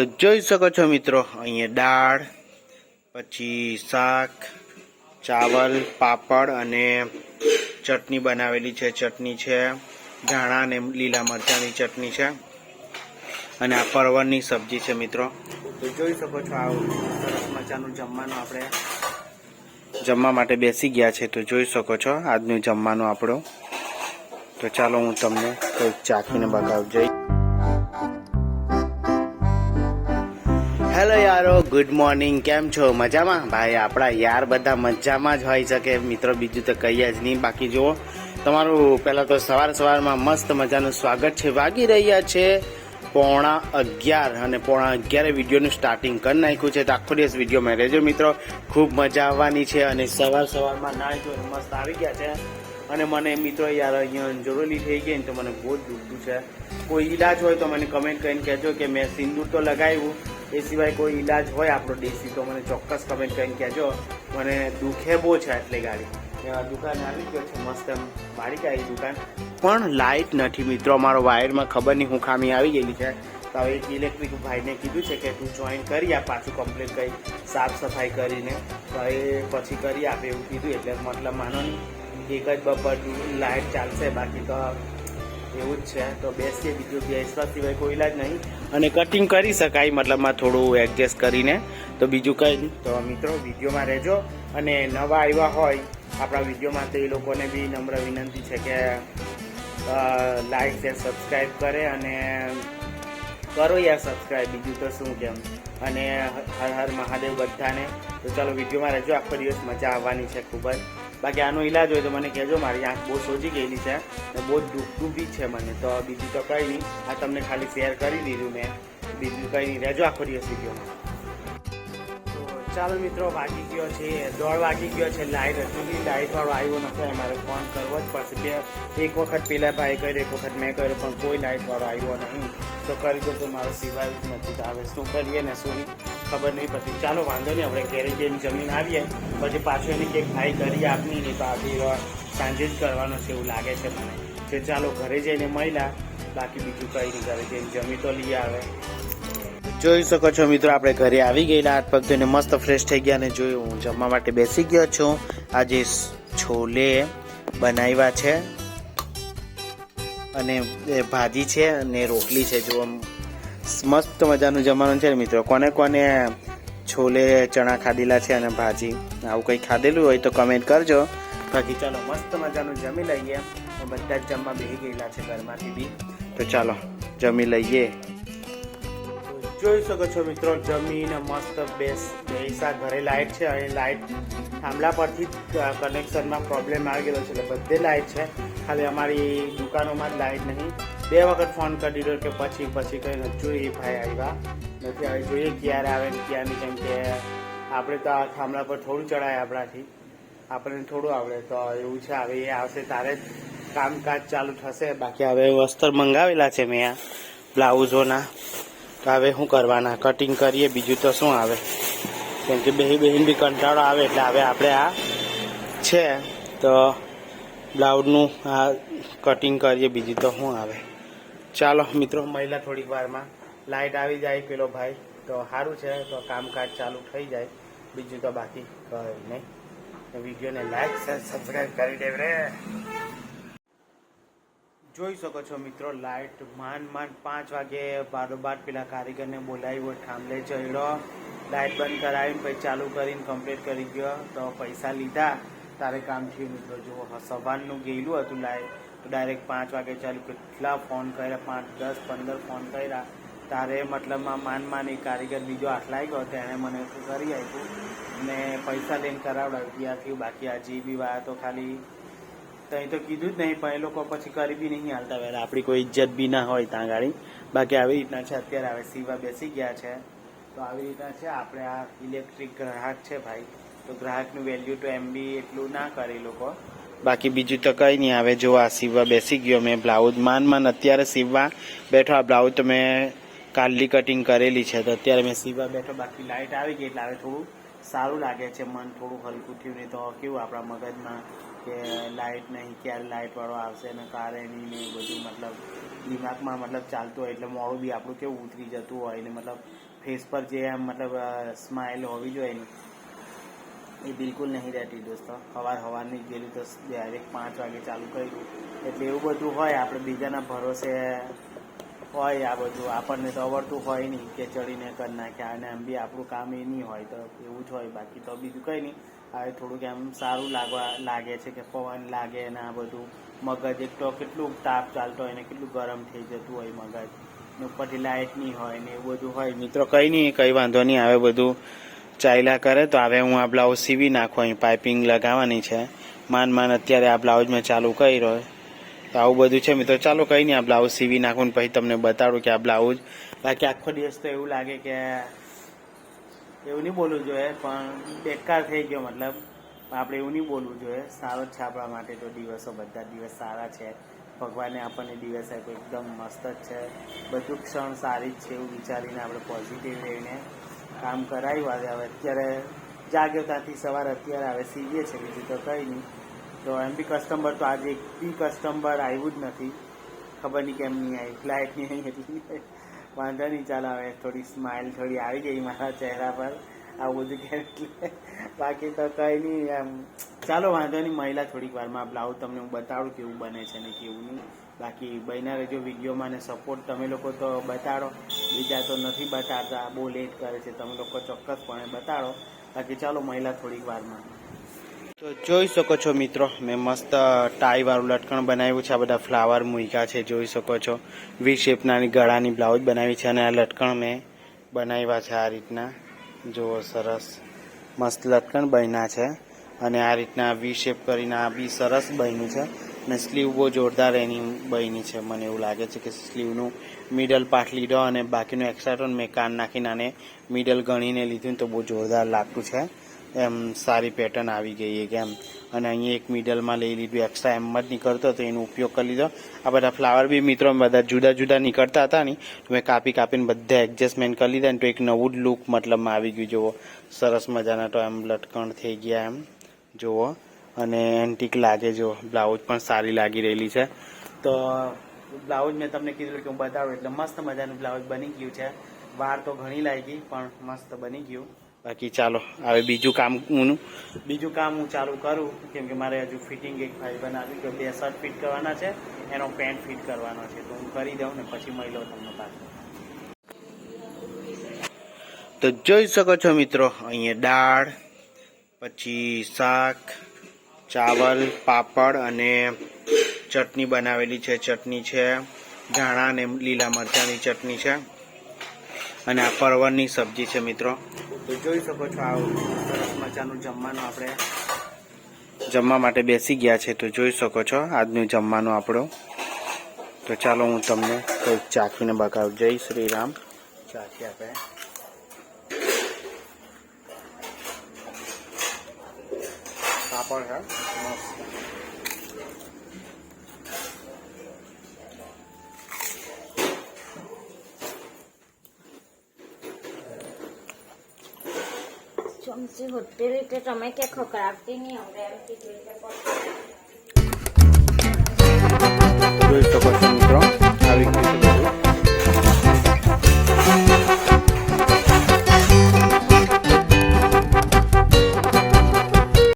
તો જોઈ શકો છો મિત્રો, અહીંયા દાળ, પછી શાક, ચાવલ, પાપડ અને ચટણી બનાવેલી છે. ચટણી છે, ધાણા અને લીલા મરચાંની ચટણી છે અને આ પરવરની સબ્જી છે મિત્રો. તો જોઈ શકો છો આ સરસ મજાનું જમવાનું આપણે જમવા માટે બેસી ગયા છે. તો જોઈ શકો છો આજનું જમવાનું આપણું. તો ચાલો હું તમને કોઈ ચાખીને બતાવું. જઈ ગુડ મોર્નિંગ કેમ છો? મજામાં? ભાઈ, આપણા યાર બધા મજામાં જ હોય શકે મિત્રો, બીજું તો કહીએ જ નહીં. બાકી જુઓ, તમારું પહેલાં તો સવાર સવારમાં મસ્ત મજાનું સ્વાગત છે. વાગી રહ્યા છે પોણા અગિયાર અને પોણા અગિયારે વિડીયોનું સ્ટાર્ટિંગ કરી નાખ્યું છે. તો આખો દિવસ વિડીયોમાં રહેજો મિત્રો. ખૂબ મજા આવવાની છે અને સવાર સવારમાં ધોઈને મસ્ત આવી ગયા છે. અને મને મિત્રો યાર અહીંયા જરૂરી થઈ ગઈ તો મને બહુ જ દુખતું છે. કોઈ ઈલાજ હોય તો મને કમેન્ટ કરીને કહેજો કે મેં સિંદૂર તો લગાવ્યું એ સિવાય કોઈ ઈલાજ હોય આપણો દેશી, તો મને ચોક્કસ કમેન્ટ કરીને કહેજો. મને દુખે બહુ છે એટલી ગાડી. દુકાન આવી ગયો છે, મસ્ત એમ મારી ગઈ દુકાન. પણ લાઇટ નથી મિત્રો અમારો વાયરમાં ખબર નહીં હું ખામી આવી ગયેલી છે. તો હવે એક ઇલેક્ટ્રિક ભાઈને કીધું છે કે તું જોઈન કરી આપ પાછું કમ્પ્લીટ કરી સાફ સફાઈ કરીને. તો એ પછી કરી આપે એવું કીધું, એટલે મતલબ માનો નહીં. એક જ બપોર લાઇટ ચાલશે, બાકી તો એવું જ છે. તો બેસીએ બીજું બેસવા સિવાય કોઈ ઇલાજ નહીં. અને કટિંગ કરી શકાય, મતલબમાં થોડું એડજસ્ટ કરીને. તો બીજું કંઈ તો મિત્રો, વિડીયોમાં રહેજો. અને નવા આવ્યા હોય, આપણા વિડીયોમાં તો એ લોકોને બી નમ્ર વિનંતી છે કે લાઈક શેર સબસ્ક્રાઈબ કરે અને કરો યાર સબસ્ક્રાઈબ બીજું તો શું કેમ? અને હર હર મહાદેવ બધાને. તો ચાલો, વિડીયોમાં રહેજો. આખો દિવસ મજા આવવાની છે ખૂબ જ. બાકી આનો ઈલાજ હોય તો મને કહેજો, મારી આંખ બહુ સોજી ગયેલી છે ને બહુ દુખતું બી છે મને. તો બીજું તો કંઈ નહીં. આ તમને ખાલી શેર કરી દીધું મેં. બીજું કંઈ નહીં. રહેજો આખો દિવસ વિડીયોમાં. ચાલો મિત્રો, વાગી ગયો છે. દોઢ વાગી ગયો છે લાઇટ હતી બી. લાઇટ વાળો આવ્યો નથી મારે ફોન કરવો જ પડશે. બે, એક વખત પેલા ભાઈ કર્યો, એક વખત મેં કર્યો, પણ કોઈ લાઇટવાળો આવ્યો નહીં. તો કરી દો તો મારો સિવાય જ નથી તો હવે શું કરીએ ને શું નહીં? ખબર નહીં પડતી. ચાલો, વાંધો નહીં, આપણે ઘેરે જઈને જમીન આવીએ. પછી પાછું એની કંઈક ભાઈ, કરી આપની, નહીં તો આવી સાંજે જ કરવાનો છે એવું લાગે છે મને. તો ચાલો, ઘરે જઈને મળ્યા. બાકી બીજું કંઈ નહીં, ઘરે જઈને જમી તો લઈ આવે. જોઈ શકો છો મિત્રો, આપણે ઘરે આવી ગયેલા. હાથ પગ ધોઈને મસ્ત ફ્રેશ થઈ ગયા અને જોયું, હું જમવા માટે બેસી ગયો છું. આજે છોલે બનાવ્યા છે. અને ભાજી છે અને રોટલી છે, જો મસ્ત મજાનું જમવાનું છે મિત્રો. કોને કોને છોલે, ચણા ખાધેલા છે અને ભાજી, આવું કંઈ ખાધેલું હોય તો કમેન્ટ કરજો. બાકી ચાલો, મસ્ત મજાનું જમી લઈએ. બધા જ જમવા બેસી ગયેલા છે ઘરમાંથી બી. તો ચાલો, જમી લઈએ. જોઈ શકો છો મિત્રો, જમીન મસ્ત બેસ બેસા ઘરે લાઇટ છે અને લાઇટ થાંભલા પરથી કનેક્શનમાં પ્રોબ્લેમ આવી ગયેલો છે. એટલે બધે લાઇટ છે. ખાલી અમારી દુકાનોમાં જ લાઈટ નહીં. બે વખત ફોન કરી દીધો કે પછી પછી કંઈ હજુ એ ભાઈ આવ્યા. નથી આવી જોઈએ ક્યારે આવે ને ક્યારે કેમ કે આપણે તો આ થાંભલા પર થોડું ચડાય આપણાથી. આપણને થોડું આવડે. તો એવું છે, હવે એ આવશે. તારે કામકાજ ચાલુ થશે. બાકી હવે વસ્ત્ર મંગાવેલા છે મેં આ બ્લાઉઝોના. તો હવે શું કરવાના? કટિંગ કરીએ. બીજું તો શું આવે? કેમ કે બેહી બહેન બી કંટાળો આવે. એટલે હવે આપણે આ છે. તો બ્લાઉઝનું આ કટિંગ કરીએ, બીજું તો શું આવે? ચાલો મિત્રો, મહિલા થોડીક વારમાં લાઇટ આવી જાય પેલો ભાઈ, તો સારું છે, તો કામકાજ ચાલુ થઈ જાય. બીજું તો બાકી કંઈ નહીં. વિડીયોને લાઈક સબસ્ક્રાઈબ કરી દેવ જોઈ શકો છો મિત્રો લાઇટ માંડ માંડ પાંચ વાગે બારોબાર પેલા કારીગરને બોલાવ્યો થાંભલે ચડ્યો. લાઇટ બંધ કરાવીને પછી ચાલુ કરીને કમ્પ્લીટ કરી ગયો તો પૈસા લીધા. તારે કામ થયું મિત્રો? જુઓ સવારનું ગયેલું હતું લાઈવ તો ડાયરેક્ટ પાંચ વાગે ચાલુ કેટલા ફોન કર્યા? પાંચ, દસ, પંદર ફોન કર્યા. તારે મતલબમાં માન માન કારીગર બીજો આટલાઈ ગયો તેણે મને કરી આપ્યું? ને પૈસા લઈને કરાવડાવ્યું. ત્યાંથી બાકી આ જીબી વાળા તો ખાલી ત્યાં તો કીધું જ નહીં, પણ એ લોકો પછી કરી બી નહીં હાલતા. વેલા આપણી કોઈ ઇજ્જત બી ના હોય ત્યાં ગાડી બાકી આવી રીતના છે, અત્યારે હવે સીવા બેસી ગયા છે. તો આવી રીતના છે, આપણે આ ઇલેક્ટ્રિક ગ્રાહક છે ભાઈ. તો ગ્રાહકનું વેલ્યુ તો એમ બી એટલું ના કરે લોકો. બાકી બીજું તો કંઈ નહીં આવે જો આ સીવવા બેસી ગયો, મેં બ્લાઉઝ માન માન અત્યારે સીવવા બેઠો, આ બ્લાઉઝ તો મેં કાલની કટિંગ કરેલી છે, તો અત્યારે મેં સીવવા બેઠો, બાકી લાઇટ આવી ગઈ એટલે હવે થોડું સારું લાગે છે મન, થોડું હલકું થયું નહીં તો કેવું આપણા મગજમાં કે લાઇટ નહીં, ક્યારે લાઇટ વાળો આવશે ને કારે નહીં ને બધું, મતલબ દિમાગમાં મતલબ ચાલતું હોય એટલે મોડું બી આપણું કેવું ઉતરી જતું હોય ને મતલબ ફેસ પર જે આમ મતલબ સ્માઇલ હોવી જોઈએ ને એ બિલકુલ નહીં રહેતી દોસ્તો. સવાર સવારની ગયેલું તો ડાયરેક્ટ પાંચ વાગે ચાલુ કર્યું. એટલે એવું બધું હોય, આપણે બીજાના ભરોસે હોય આ બધું. આપણને તો આવડતું હોય નહીં કે ચડીને કરી નાખ્યા અને એમ બી આપણું કામ એ નહીં હોય તો એવું જ હોય. બાકી તો બીજું કંઈ નહીં. હવે થોડુંક એમ સારું લાગવા, લાગે છે કે પવન લાગે ને આ બધું. મગજ એક તો કેટલું તાપ ચાલતો હોય ને કેટલું ગરમ થઈ જતું હોય મગજ. ને ઉપરથી લાઇટ નહીં હોય ને એવું બધું હોય. મિત્રો કંઈ નહીં, કંઈ વાંધો નહીં. આવે બધું ચાલ્યા કરે તો હવે હું આ બ્લાઉઝ સીવી નાખું. અહીં પાઇપિંગ લગાવવાની છે. માન માન અત્યારે આ બ્લાઉઝ મેં ચાલુ કર્યો. તો આવું બધું છે મિત્રો. ચાલો કંઈ નહીં, આ બ્લાઉઝ સીવી નાખું ને પછી તમને બતાડું કે આ બ્લાઉઝ બાકી આખો દિવસ તો એવું લાગે કે એવું નહીં બોલવું જોઈએ, પણ બેકાર થઈ ગયો મતલબ. આપણે એવું નહીં બોલવું જોઈએ. સારો જ છે આપણા માટે તો દિવસો બધા દિવસ સારા છે. ભગવાને આપણને દિવસ આપ્યો એકદમ મસ્ત જ છે. બધું ક્ષણ સારી જ છે એવું વિચારીને આપણે પોઝિટિવ રહીને કામ કરાવ્યું હવે અત્યારે જાગ્યો ત્યાંથી સવારે અત્યારે હવે સીવીએ છે બીજું તો કંઈ નહીં. તો એમ બી કસ્ટમર તો આજે એક બી કસ્ટમર આવ્યું જ નથી. ખબર નહીં કેમ નહીં આવી ફ્લાઇટ નહીં આવી. એટલી વાંધો નહીં, ચાલો હવે થોડી સ્માઇલ થોડી આવી ગઈ મારા ચહેરા પર. આવું બધું કે બાકી તો કંઈ નહીં, એમ. ચાલો વાંધો નહીં, મહિલા થોડીક વારમાં બ્લાઉઝ તમને હું બતાડું કેવું બને છે ને કેવું નહીં. બાકી બન્યા રહેજો વિડીયોમાં ને સપોર્ટ તમે લોકો તો બતાડો. બીજા તો નથી બતાડતા. બહુ લેટ કરે છે. તમે લોકો ચોક્કસપણે બતાડો. બાકી ચાલો મહિલા થોડીક વારમાં. તો જોઈ શકો છો મિત્રો, મેં મસ્ત ટાઈ વાળું લટકણ બનાવ્યું છે. આ બધા ફ્લાવર મૂક્યા છે. જોઈ શકો છો. વી શેપના ગળાની બ્લાઉઝ બનાવી છે અને આ લટકણ મેં બનાવ્યા છે આ રીતના. જુઓ સરસ. મસ્ત લટકણ બન્યા છે. અને આ રીતના વી શેપ કરીને આ બી સરસ બન્યું છે. અને સ્લીવ બહુ જોરદાર એની બની છે. મને એવું લાગે છે કે સ્લીવનું મિડલ પાર્ટ લીધો અને બાકીનું એક્સ્ટ્રા ટોન મેં કાન નાખીને આને મિડલ ગણીને લીધું તો બહુ જોરદાર લાગતું છે. એમ સારી પેટર્ન આવી ગઈ એક એમ. અને અહીંયા એક મિડલમાં લઈ લીધું એક્સ્ટ્રા એમ જ નીકળતો તો એનો ઉપયોગ કરી લીધો. આ બધા ફ્લાવર બી મિત્રો બધા જુદા જુદા નીકળતા હતા ને. મેં કાપી કાપીને બધા એડજસ્ટમેન્ટ કરી લીધા ને તો એક નવું જ લુક મતલબમાં આવી ગયું. જુઓ, સરસ મજાના તો એમ લટકણ થઈ ગયા એમ. જુઓ. અને એન્ટિક લાગે જો. બ્લાઉઝ પણ સારી લાગી રહેલી છે. તો બ્લાઉઝ મેં તમને કીધું કે હું બતાવું એટલે મસ્ત મજાનું બ્લાઉઝ બની ગયું છે. વાર તો ઘણી લાગી, પણ મસ્ત બની ગયું. બાકી ચાલો, હવે બીજું કામ હું બીજું કામ હું ચાલુ કરું, કેમ કે મારે હજુ ફિટિંગ એક ભાઈ બનાવી કે બે શર્ટ ફિટ કરવાના છે, એનો પેન્ટ ફિટ કરવાનો છે. તો હું કરી દઉં ને પછી મળી લઉં તમને પાછું. તો જોઈ શકો છો મિત્રો, અહીંયા દાળ, પછી શાક ચાવલ, પાપડ અને ચટણી બનાવેલી છે. ચટણી છે, ધાણા અને લીલા મરચાંની ચટણી છે. અને આ પરવરની સબ્જી છે મિત્રો. તો જોઈ શકો છો આ સરસ મજાનું જમવાનું આપણે જમવા માટે બેસી ગયા છે. તો જોઈ શકો છો આજનું જમવાનું આપણું. તો ચાલો હું તમને કંઈક ચાખીને બતાવું જય શ્રી રામ. ચાખી આપણે. પાપડ છે ચમચી હોતી રીતે તમે કે ખકડાવતી નહીં હવે એમ જોઈ શકો છો મિત્રો આવી રીતે